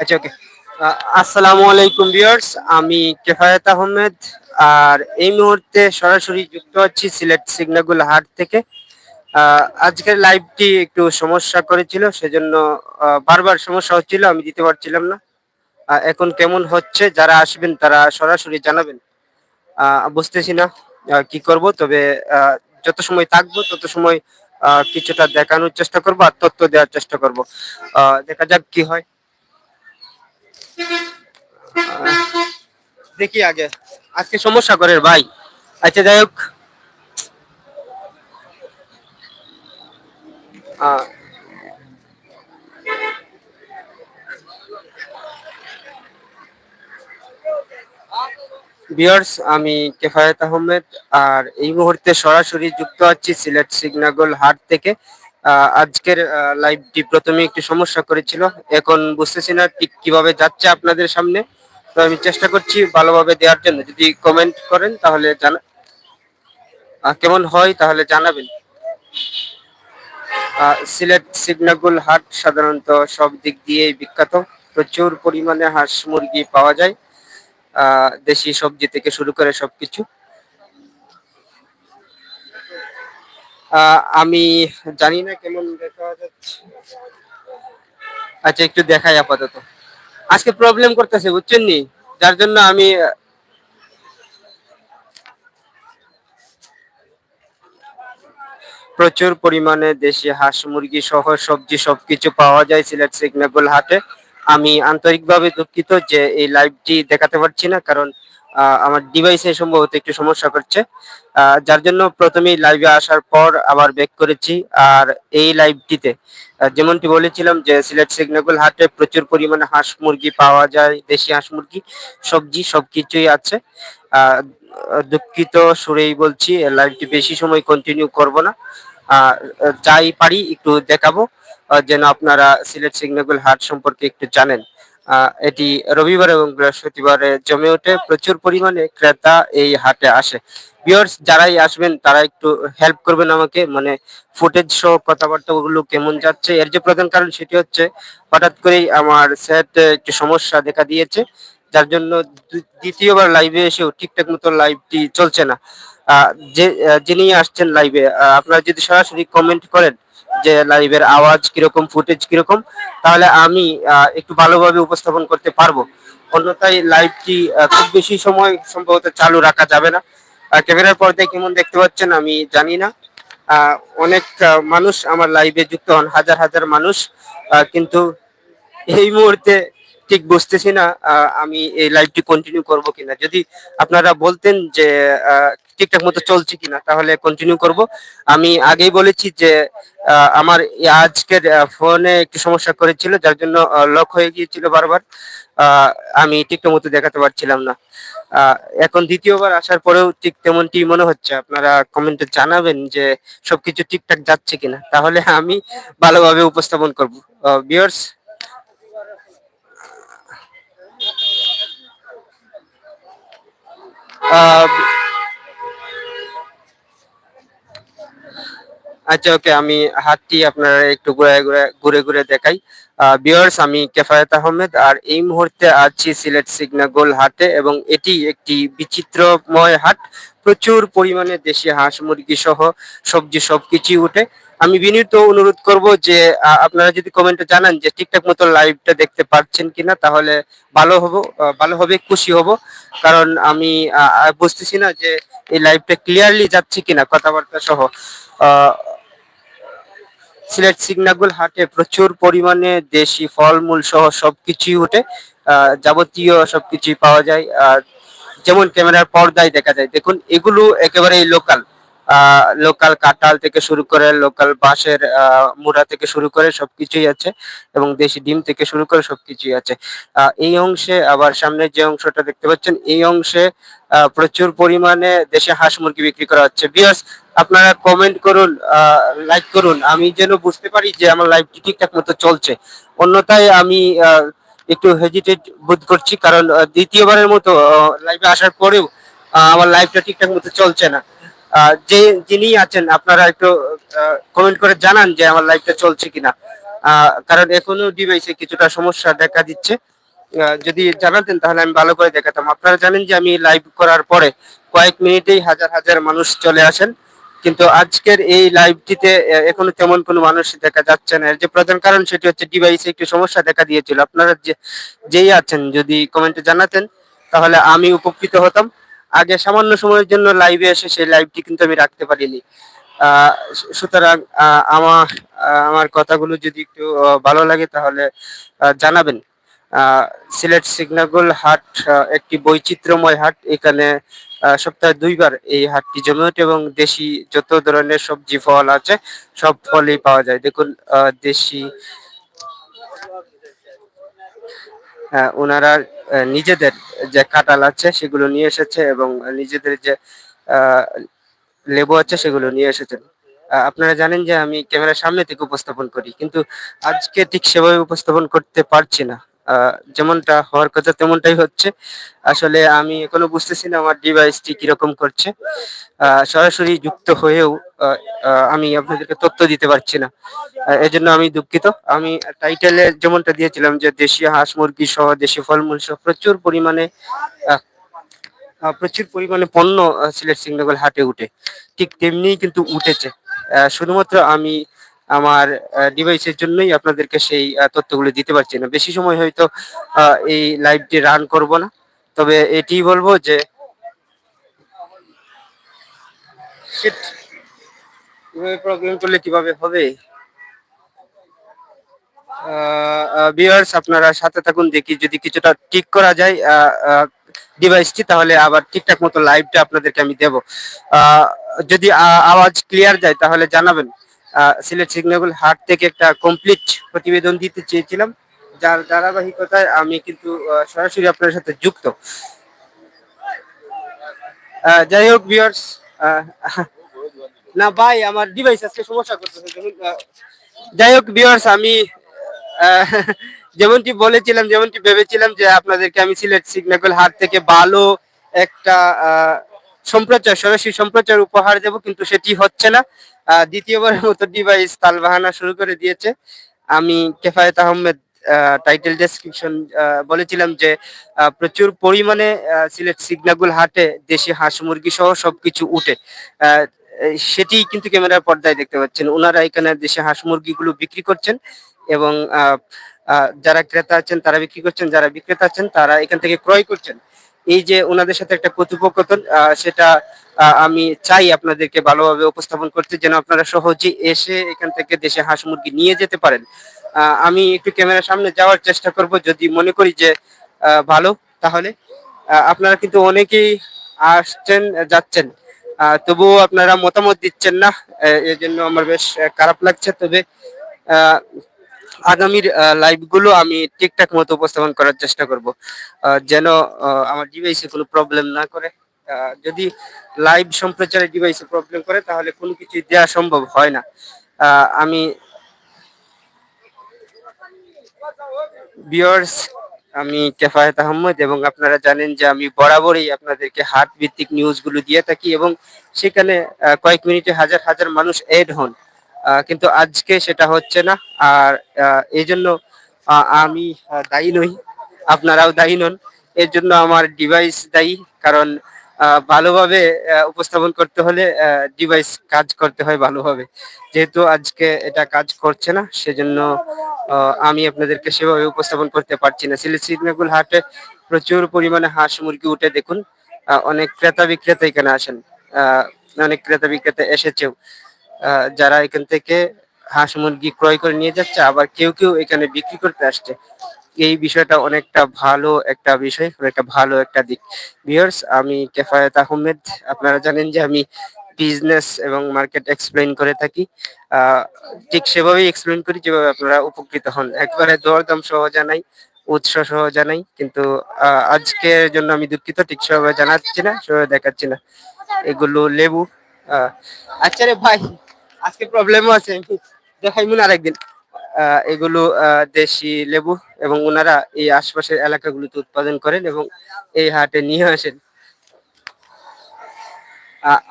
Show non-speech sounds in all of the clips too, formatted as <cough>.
আচ্ছা ওকে আসসালামু আলাইকুম ভিউয়ার্স আমি কেফায়েত আহমেদ, আর এই মুহূর্তে সরাসরি যুক্ত আছি সিলেট সিগনাগুল হাট থেকে। আজকের লাইভটি একটু সমস্যা করেছিল, সেজন্য বারবার সমস্যা হচ্ছিল, আমি দিতে পারছিলাম না। এখন কেমন হচ্ছে, যারা আসবেন তারা সরাসরি জানাবেন। বুঝতেছি না কি করব, তবে যত সময় থাকব, তত সময় কিছুটা দেখানোর চেষ্টা করব, আর তথ্য দেওয়ার চেষ্টা করব। দেখা যাক কি হয়। দেখি আগে। আজকে সমস্যা করে ভাই। আচ্ছা যাই হোক। ভিউয়ার্স আমি কেফায়েত আহমেদ, আর এই মুহূর্তে সরাসরি যুক্ত আছি সিলেট সিগনাগল হাট থেকে। আজকের লাইভটি প্রথমে একটু সমস্যা করেছিল। এখন বুঝতেছি না ঠিক কীভাবে যাচ্ছে আপনাদের সামনে। তো আমি চেষ্টা করছি ভালোভাবে দেওয়ার জন্য। যদি কমেন্ট করেন তাহলে জানা কেমন হয় তাহলে জানাবেন। সিলেট সিগনাগুল হাট সাধারণত সব দিক দিয়েই বিখ্যাত। প্রচুর পরিমাণে হাঁস মুরগি পাওয়া যায়। দেশি সবজি থেকে শুরু করে সবকিছু। আমি জানি না কেমন দেখা যাচ্ছে। আচ্ছা একটু দেখাই আপাতত। আজকে প্রবলেম করতেছে, বুঝছেন নি? যার জন্য আমি, প্রচুর পরিমাণে দেশি হাঁস, মুরগি সহ সবজি সবকিছু পাওয়া যায় সিলেট সিগনাবল হাটে। আমি আন্তরিকভাবে দুঃখিত যে এই লাইভটি দেখাতে পারছি না, কারণ আমার ডিভাইসে সম্ভবত একটু সমস্যা করছে। যার জন্য প্রথমেই লাইভে আসার পর আবার ব্যাক করেছি। আর এই লাইভটিতে যেমনটি বলেছিলাম যে সিলেট সিগনাবল হাটে প্রচুর পরিমাণে হাঁস মুরগি পাওয়া যায়, দেশি হাঁস মুরগি, সবজি সবকিছুই আছে। দুঃখিত সুরেই বলছি লাইভটি বেশি সময় কন্টিনিউ করব না। যাই পারি একটু দেখাবো যেন আপনারা সিলেট সিগনাবল হাট সম্পর্কে একটু জানেন। এটি রবিবার এবং বৃহস্পতিবারে জমে ওঠে। প্রচুর পরিমাণে ক্রেতা এই হাটে আসে। ভিউয়ার্স যারাই আসবেন, তারা একটু হেল্প করবেন আমাকে। মানে ফুটেজ সহ কথাবার্তাগুলো কেমন যাচ্ছে? এর যে প্রধান কারণ সেটি হচ্ছে, হঠাৎ করেই আমার সেট একটু সমস্যা দেখা দিয়েছে। যার জন্য দ্বিতীয়বার লাইভে এসেও ঠিকঠাক মতো লাইভটি চলছে না। যে যিনি আসছেন লাইভে আপনারা যদি সরাসরি কমেন্ট করেন যে লাইভের আওয়াজ কীরকম ফুটেজ কীরকম, তাহলে আমি একটু ভালোভাবে উপস্থাপন করতে পারব। অন্যথায় লাইভটি খুব বেশি সময় সম্ভবত চালু রাখা যাবে না। ক্যামেরার পর্দায় কেমন দেখতে পাচ্ছেন আমি জানি না। অনেক মানুষ আমার লাইভে যুক্ত হন, হাজার হাজার মানুষ। কিন্তু এই মুহূর্তে ঠিক বুঝতেছি না আমি এই লাইভটি কন্টিনিউ করব কিনা। যদি আপনারা বলতেন যে ঠিকঠাক মতো চলছে কিনা, তাহলে কন্টিনিউ করব। আমি আগেই বলেছি যে আমার আজকের ফোনে একটু সমস্যা করেছিল, যার জন্য লক হয়ে গিয়েছিল বারবার। আমি ঠিকঠাক মতো দেখাতে পারছিলাম না। এখন দ্বিতীয়বার আসার পরেও ঠিক তেমনটি মনে হচ্ছে। আপনারা কমেন্টে জানাবেন যে, সবকিছু ঠিকঠাক যাচ্ছে কিনা। তাহলে আমি ভালোভাবে উপস্থাপন করব। ভিউয়ার্স আহ আচ্ছা ওকে আমি হাতটি আপনারা একটু ঘুরে ঘুরে ঘুরে ঘুরে দেখাই। বিয়ার্স আমি কেফায়েত আহমেদ, আর এই মুহূর্তে আছি সিলেট সিগনাগোল হাটে এবং এটি একটি বিচিত্রময় হাট। প্রচুর পরিমাণে দেশি হাঁস মুরগি সহ সবজি সবকিছুই উঠে। আমি বিনীত অনুরোধ করব যে আপনারা যদি কমেন্টে জানান যে ঠিকঠাক মতো লাইভটা দেখতে পাচ্ছেন কিনা, তাহলে ভালো হব ভালো হবে, খুশি হব। কারণ আমি বুঝতেছি না যে এই লাইভটা ক্লিয়ারলি যাচ্ছে কিনা, কথাবার্তা সহ। সিলেট সিগনাগুল হাটে প্রচুর পরিমাণে দেশি ফলমূল সহ সবকিছুই ওঠে যাবতীয় সবকিছুই পাওয়া যায়। আর যেমন ক্যামেরার পর্দায় দেখা যায়, দেখুন এগুলো একেবারেই লোকাল লোকাল কাঁঠাল থেকে শুরু করে লোকাল বাঁশের মুড়া থেকে শুরু করে সবকিছুই আছে এবং দেশি ডিম থেকে শুরু করে সবকিছুই আছে। এই অংশে আবার সামনে যে অংশটা দেখতে পাচ্ছেন, এই অংশে প্রচুর পরিমাণে দেশে হাঁস মুরগি বিক্রি করা হচ্ছে। বিয়ার্স আপনারা কমেন্ট করুন লাইক করুন। আমি যেন বুঝতে পারি যে আমার লাইভটি ঠিকঠাক মতো চলছে। অন্যথায় আমি একটু হেজিটেট বোধ করছি, কারণ দ্বিতীয়বারের মতো লাইভে আসার পরেও আমার লাইভটা ঠিকঠাক মতো চলছে না। যে যিনি আছেন, আপনারা একটু কমেন্ট করে জানান যে আমার লাইভটা চলছে কিনা। কারণ এখনও ডিভাইসে কিছুটা সমস্যা দেখা দিচ্ছে। যদি জানাতেন তাহলে আমি ভালো করে দেখাতাম। আপনারা জানেন যে আমি লাইভ করার পরে কয়েক মিনিটেই হাজার হাজার মানুষ চলে আসেন। কিন্তু আজকের এই লাইভটিতে এখনও তেমন কোনো মানুষ দেখা যাচ্ছে না। এর যে প্রধান কারণ সেটি হচ্ছে ডিভাইসে একটু সমস্যা দেখা দিয়েছিল। আপনারা যে, যেই আছেন, যদি কমেন্টে জানাতেন, তাহলে আমি উপকৃত হতাম। আগে সামান্য সময়ের জন্য লাইভে এসে সেই লাইভটি কিন্তু আমি রাখতে পারিনি। সুতরাং আমার আমার কথাগুলো যদি একটু ভালো লাগে তাহলে জানাবেন। সিলেট সিগনাগুল হাট একটি বৈচিত্র্যময় হাট। এখানে সপ্তাহে দুইবার এই হাটটি জমে ওঠে এবং দেশি যত ধরনের সবজি ফল আছে সব ফলই পাওয়া যায়। দেখুন দেশি আহ, ওনারা নিজেদের যে কাটাল আছে সেগুলো নিয়ে এসেছে এবং নিজেদের যে লেবু আছে সেগুলো নিয়ে এসেছেন আপনারা জানেন যে আমি ক্যামেরার সামনে থেকে উপস্থাপন করি, কিন্তু আজকে ঠিক সেভাবে উপস্থাপন করতে পারছি না। যেমনটা হওয়ার কথা তেমনটাই হচ্ছে। আসলে আমি এখনও বুঝতেছি না আমার ডিভাইসটি কীরকম করছে। সরাসরি যুক্ত হয়েও আমি আপনাদেরকে তথ্য দিতে পারছি না। এজন্য আমি দুঃখিত। আমি টাইটেলে যেমনটা দিয়েছিলাম যে দেশীয় হাঁস মুরগি সহ, দেশীয় ফলমূল সহ প্রচুর পরিমাণে প্রচুর পরিমাণে পণ্য সিলেট সিগনগর হাটে উঠে। ঠিক তেমনিই কিন্তু উঠেছে। শুধুমাত্র আমি আমার ডিভাইসের জন্যই আপনাদেরকে সেই তথ্যগুলো দিতে পারছি না। বেশি সময় হয়তো এই লাইভটি রান করব না। তবে এটি বলব যে প্রবলেম করলে কীভাবে হবে? ভিউয়ার্স আপনারা সাথে থাকুন, দেখি যদি কিছুটা ঠিক করা যায় ডিভাইসটি তাহলে আবার ঠিকঠাক মতো লাইভটা আপনাদেরকে আমি দেব। যদি আওয়াজ ক্লিয়ার যায়, তাহলে জানাবেন। সিলেট সিগনেবল হাট থেকে একটা কমপ্লিট প্রতিবেদন দিতে চেয়েছিলাম। যার ধারাবাহিকতায় আমি কিন্তু সরাসরি আপনার সাথে যুক্ত। যাই হোক ভিউয়ার্স না ভাই, আমার ডিভাইস আজকে সমস্যা করতেছে যাই হোক ভিউয়ার্স আমি যেমনটি বলেছিলাম, যেমনটি ভেবেছিলাম যে আপনাদেরকে আমি সিলেট সিগনাকল হাট থেকে ভালো একটা সম্প্রচার, সরাসরি সম্প্রচার উপহার দেব, কিন্তু সেটি হচ্ছে না। দ্বিতীয়বারের মতো ডিভাইস তালবাহানা শুরু করে দিয়েছে। আমি কেফায়েত আহমেদ টাইটেল ডেসক্রিপশন বলেছিলাম যে প্রচুর পরিমাণে সিলেট সিগনাগুল হাটে, দেশি হাঁস মুরগি সহ সবকিছু উঠে। সেটি কিন্তু ক্যামেরার পর্দায় দেখতে পাচ্ছেন। ওনারা এখানে দেশে হাঁস মুরগিগুলো বিক্রি করছেন এবং যারা ক্রেতা আছেন, তারা বিক্রি করছেন, যারা বিক্রেতা আছেন, তারা এখান থেকে ক্রয় করছেন। এই যে ওনাদের সাথে একটা কথোপকথন সেটা আমি চাই আপনাদেরকে ভালোভাবে উপস্থাপন করতে যেন আপনারা সহজে এসে এখান থেকে দেশে হাঁস মুরগি নিয়ে যেতে পারেন। আমি একটু ক্যামেরার সামনে যাওয়ার চেষ্টা করব যদি মনে করি যে ভালো তাহলে। আপনারা কিন্তু অনেকেই আসছেন যাচ্ছেন। তবুও আপনারা মতামত দিচ্ছেন না আহ, এই জন্য আমার বেশ খারাপ লাগছে। তবে আগামীর লাইভগুলো আমি ঠিকঠাক মতো উপস্থাপন করার চেষ্টা করব। যেন আমার ডিভাইসে কোনো প্রবলেম না করে। যদি লাইভ সম্প্রচারে ডিভাইসে প্রবলেম করে, তাহলে কোনো কিছু দেওয়া সম্ভব হয় না। আমি ভিউয়ার্স আমি কেফায়েত আহমদ এবং আপনারা জানেন যে আমি বরাবরই আপনাদেরকে হাট ভিত্তিক নিউজগুলো দিয়ে থাকি এবং সেখানে কয়েক মিনিটে হাজার হাজার মানুষ এড হন। কিন্তু আজকে সেটা হচ্ছে না। আর এই জন্য আমি দায়ী নই। আপনারাও দায়ী নন। এর জন্য আমার ডিভাইস দায়ী। কারণ ভালোভাবে উপস্থাপন করতে হলে ডিভাইস কাজ করতে হয় ভালোভাবে। যেহেতু আজকে এটা কাজ করছে না, সেজন্য আমি আপনাদেরকে সেভাবে উপস্থাপন করতে পারছি না। সিলেট সিগনাগুল হাটে প্রচুর পরিমাণে হাঁস মুরগি উঠে দেখুন। অনেক ক্রেতা বিক্রেতা এখানে আসেন। অনেক ক্রেতা বিক্রেতা এসেছেও। যারা এখান থেকে হাঁস মুরগি ক্রয় করে নিয়ে যাচ্ছে, আবার কেউ কেউ এখানে বিক্রি করতে আসছে। এই বিষয়টা অনেকটা ভালো একটা বিষয়, অনেকটা ভালো একটা দিক। ভিউয়ার্স আমি কেফায়েত আহমেদ, আপনারা জানেন যে আমি বিজনেস এবং মার্কেট এক্সপ্লেইন করে থাকি। ঠিক সেভাবেই এক্সপ্লেইন করি, যেভাবে আপনারা উপকৃত হন। একবারে দরদাম সহ জানাই, উৎস সহ জানাই, কিন্তু আজকের জন্য আমি দুঃখিত, ঠিক সেভাবে জানাচ্ছি না, সেভাবে দেখাচ্ছি না। এগুলো লেবু আচ্ছা রে ভাই আজকে প্রবলেমও আছে দেখাই মনে আরেকদিন। এগুলো দেশি লেবু এবং ওনারা এই আশপাশের এলাকাগুলোতে উৎপাদন করেন এবং এই হাটে নিয়ে আসেন।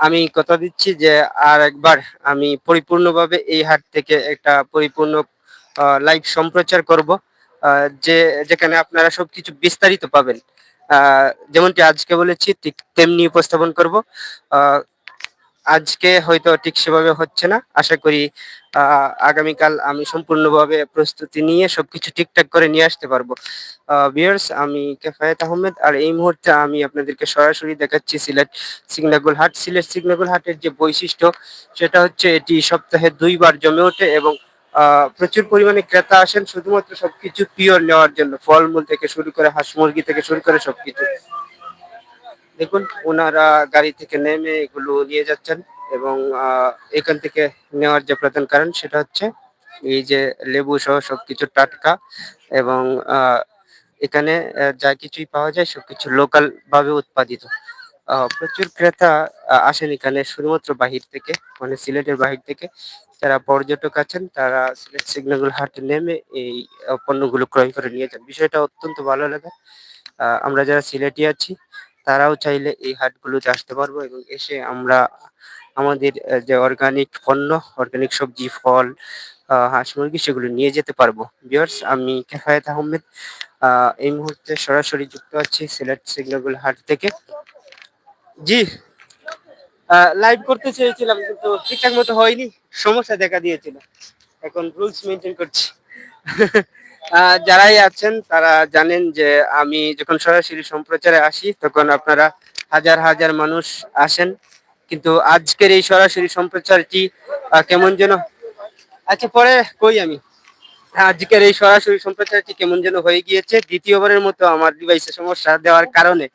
আমি কথা দিচ্ছি যে আর একবার আমি পরিপূর্ণভাবে এই হাট থেকে একটা পরিপূর্ণ লাইভ সম্প্রচার করব। যে, যেখানে আপনারা সবকিছু বিস্তারিত পাবেন। যেমনটি আজকে বলেছি, ঠিক তেমনি উপস্থাপন করব। আজকে হয়তো ঠিক সেভাবে হচ্ছে না। আশা করি আগামীকাল আমি সম্পূর্ণভাবে প্রস্তুতি নিয়ে সবকিছু ঠিকঠাক করে নিয়ে আসতে পারব। ভিউয়ার্স আমি কেফায়েত আহমেদ, আর এই মুহূর্তে আমি আপনাদেরকে সরাসরি দেখাচ্ছি সিলেট সিগনাগুল হাট। সিলেট সিগনাগুল হাটের যে বৈশিষ্ট্য, সেটা হচ্ছে এটি সপ্তাহে দুইবার জমে ওঠে এবং প্রচুর পরিমাণে ক্রেতা আসেন। শুধুমাত্র সবকিছু পিওর নেওয়ার জন্য, ফলমূল থেকে শুরু করে হাঁস মুরগি থেকে শুরু করে সবকিছু। দেখুন, ওনারা গাড়ি থেকে নেমে এগুলো নিয়ে যাচ্ছেন এবং এখান থেকে নেওয়ার যে প্রধান কারণ সেটা হচ্ছে এই যে লেবু সহ সবকিছু টাটকা এবং এখানে যা কিছুই পাওয়া যায় সবকিছু লোকাল ভাবে উৎপাদিত। প্রচুর ক্রেতা আসেন এখানে শুধুমাত্র বাহির থেকে মানে সিলেটের বাহির থেকে। যারা পর্যটক আছেন, তারা সিলেট সিগনাল হাটে নেমে এই পণ্যগুলো ক্রয় করে নিয়ে যান। বিষয়টা অত্যন্ত ভালো লাগে। আমরা যারা সিলেটি আছি তারাও চাইলে এই হাটগুলোতে আসতে পারব এবং এসে আমরা আমাদের যে অর্গানিক পণ্য অর্গানিক সবজি ফল হাঁস মুরগি সেগুলো নিয়ে যেতে পারব। ভিউয়ার্স আমি কেফায়েত আহমেদ আহ, এই মুহূর্তে সরাসরি যুক্ত আছি সিলেট সিগনাল হাট থেকে। জি লাইভ করতে চেয়েছিলাম কিন্তু ঠিকঠাক মতো হয়নি সমস্যা দেখা দিয়েছিল। এখন রুলস মেনটেন করছি। <laughs> যারাই আছেন, তারা জানেন যে আমি যখন সরাসরি সম্প্রচারে আসি, তখন আপনারা হাজার হাজার মানুষ আসেন। কিন্তু আজকের এই সরাসরি সম্প্রচারটি কেমন যেন আচ্ছা পরে কই আমি? আজকের এই সরাসরি সম্প্রচারটি কেমন যেন হয়ে গিয়েছে। দ্বিতীয়বারের মতো আমার ডিভাইসে সমস্যা দেওয়ার কারণে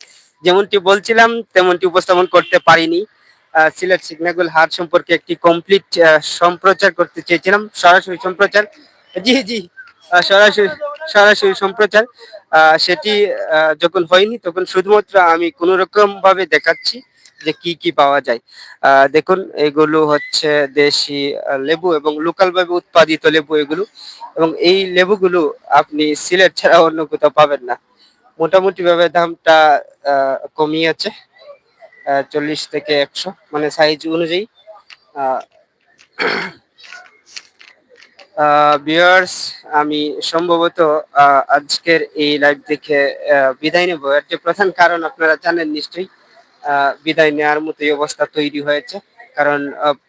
যেমনটি বলছিলাম, তেমনটি উপস্থাপন করতে পারিনি। সিলেট সিগনাগুল হাট সম্পর্কে একটি কমপ্লিট সম্প্রচার করতে চেয়েছিলাম। সরাসরি সম্প্রচার জি জি। সরাসরি সরাসরি সম্প্রচার। সেটি যখন হয়নি তখন শুধুমাত্র আমি কোনো রকম ভাবে দেখাচ্ছি যে কি কি পাওয়া যায়। দেখুন এগুলো হচ্ছে দেশি লেবু এবং লোকাল ভাবে উৎপাদিত লেবু এগুলো। এবং এই লেবুগুলো আপনি সিলেট ছাড়া অন্য কোথাও পাবেন না। মোটামুটি ভাবে দামটা আহ, কমিয়েছে চল্লিশ থেকে একশো মানে সাইজ অনুযায়ী। ভিউয়ার্স আমি সম্ভবত আজকের এই লাইভ দেখে বিদায় নেব। এর যে প্রধান কারণ আপনারা জানেন নিশ্চয়ই বিদায় নেওয়ার মতোই অবস্থা তৈরি হয়েছে। কারণ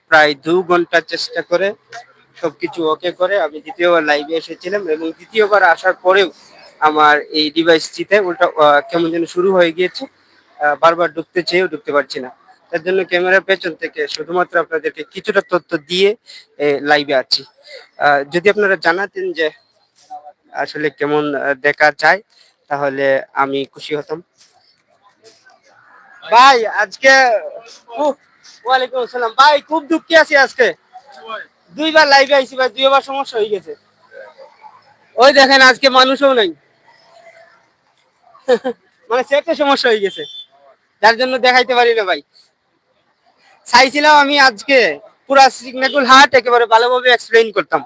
প্রায় দু ঘণ্টা চেষ্টা করে সবকিছু ওকে করে আমি দ্বিতীয়বার লাইভে এসেছিলাম এবং দ্বিতীয়বার আসার পরেও আমার এই ডিভাইসটিতে উল্টা কেমন যেন শুরু হয়ে গিয়েছে। বারবার ঢুকতে চেয়েও ঢুকতে পারছি না। তার জন্য ক্যামেরার পেছন থেকে শুধুমাত্র আপনাদেরকে কিছুটা তথ্য দিয়ে লাইভে আছি। যদি আপনারা জানাতেন যে আসলে কেমন দেখা যায়, তাহলে আমি খুশি হতাম। ভাই, আজকে ওয়ালাইকুম আসসালাম। ভাই, খুব দুঃখী আছি আজকে। দুইবার লাইভে আইছি ভাই দুইবার সমস্যা হয়ে গেছে। ওই দেখেন, আজকে মানুষও নাই। <laughs> মানে সেটে সমস্যা হয়ে গেছে। যার জন্য দেখাইতে পারি না ভাই। চাইছিলাম আমি আজকে পুরা সিগনাকুল হাট একেবারে ভালোভাবে এক্সপ্লেইন করতাম।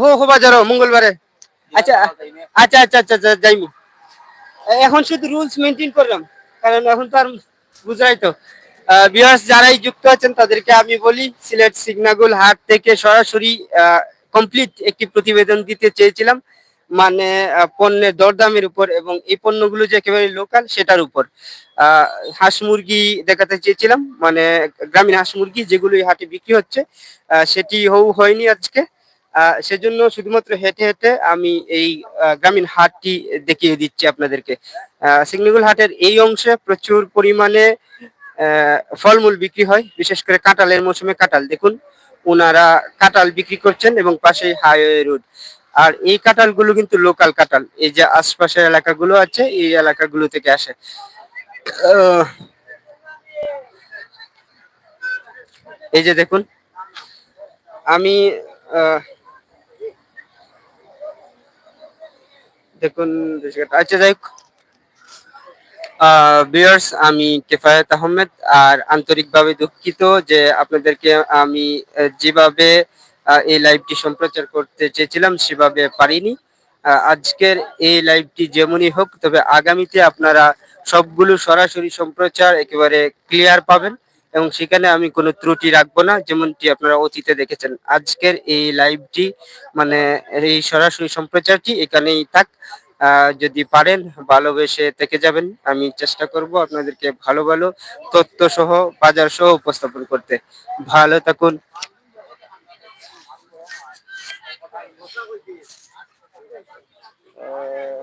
হো মঙ্গলবারে। আচ্ছা আচ্ছা আচ্ছা আচ্ছা আচ্ছা যাইমু এখন শুধু রুলস মেনটেন করলাম, কারণ এখন তো আর বুঝাই তো। বিয়ার্স যারাই যুক্ত আছেন, তাদেরকে আমি বলি, সিলেট সিগনাগুল হাট থেকে সরাসরি কমপ্লিট একটি প্রতিবেদন দিতে চেয়েছিলাম। মানে পণ্যের দরদামের উপর এবং এই পণ্যগুলো যে একেবারে লোকাল সেটার উপর। হাঁস মুরগি দেখাতে চেয়েছিলাম মানে গ্রামীণ হাঁস মুরগি যেগুলো হাটে বিক্রি হচ্ছে সেটি হও হয়নি আজকে। সেজন্য শুধুমাত্র হেঁটে হেঁটে আমি এই গ্রামীণ হাটটি দেখিয়ে দিচ্ছি আপনাদেরকে। সিগনিগুল হাটের এই অংশে প্রচুর পরিমাণে ফলমূল বিক্রি হয়, বিশেষ করে কাঁঠালের মৌসুমে কাঁঠাল। দেখুন ওনারা কাঁটাল বিক্রি করছেন এবং পাশে হাইওয়ে রোড। আর এই কাঁঠালগুলো কিন্তু লোকাল কাঁঠাল। এই যে আশপাশের এলাকাগুলো আছে, এই এলাকাগুলো থেকে আসে। এই যে দেখুন, আমি দেখুন আচ্ছা যাই হোক। বিয়ার্স আমি কেফায়েত আহমেদ, আর আন্তরিকভাবে দুঃখিত যে আপনাদেরকে আমি যেভাবে এই লাইভটি সম্প্রচার করতে চেয়েছিলাম, সেভাবে পারিনি। আজকের এই লাইভটি যেমনই হোক, তবে আগামীতে আপনারা সবগুলো সরাসরি সম্প্রচার একেবারে ক্লিয়ার পাবেন এবং সেখানে আমি কোনো ত্রুটি রাখব না, যেমনটি আপনারা অতীতে দেখেছেন। আজকের এই লাইভটি মানে এই সরাসরি সম্প্রচারটি এখানেই থাক। যদি পারেন, ভালোবেসে থেকে যাবেন। আমি চেষ্টা করব আপনাদেরকে ভালো ভালো তথ্য সহ, বাজার সহ উপস্থাপন করতে। ভালো থাকুন। আহ,